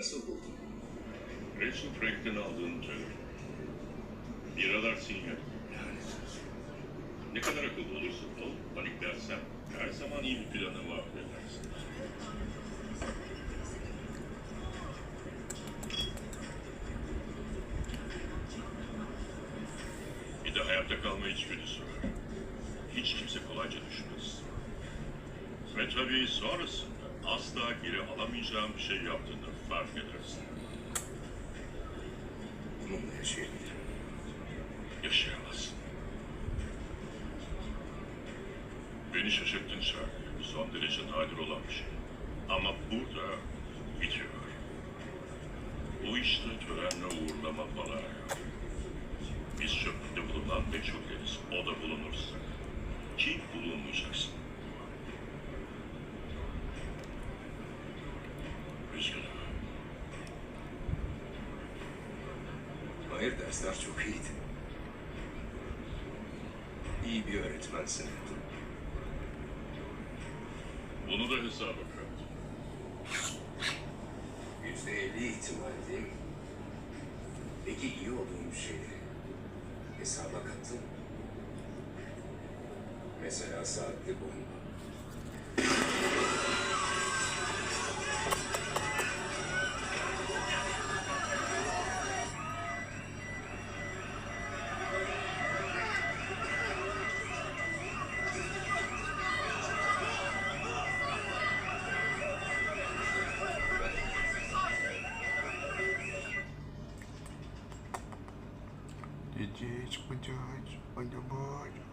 nasıl buldun? Rachel Frank'ten aldığın telefon. Bir radar sinyal. Lanet olsun. Ne kadar akıllı olursa ol, paniklersen her zaman iyi bir planı var edersin. Bir de hayatta kalma içgüdüsü var. Hiç kimse kolayca düşmez. Ve tabii sonrasında asla geri alamayacağın bir şey yaptığını fark edersin. Bununla yaşayabilirim. Yaşayamazsın. Beni şaşırttın Charlie. Son derece nadir olan bir şey. Ama burada bitiyor. Bu işte törenle uğurlama falan. Biz çöplükte Hayır dersler çok iyiydi. İyi bir öğretmensin. Bunu da hesaba kat. Yüzde elli ihtimal değil mi? Peki iyi olduğum şeyleri hesaba kattın mı? Mesela saatli bomba. gente, com Deus, com amor.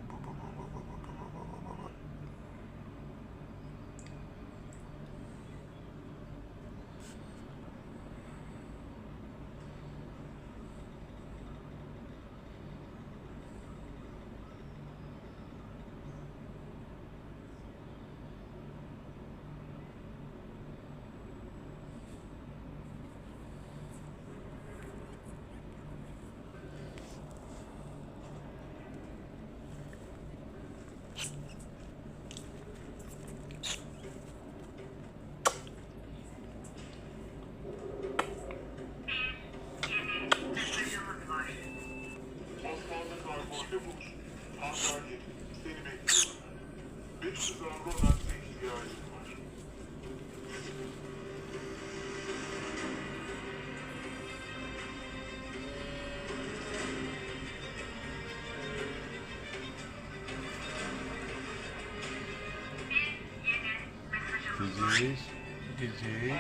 disease, disease,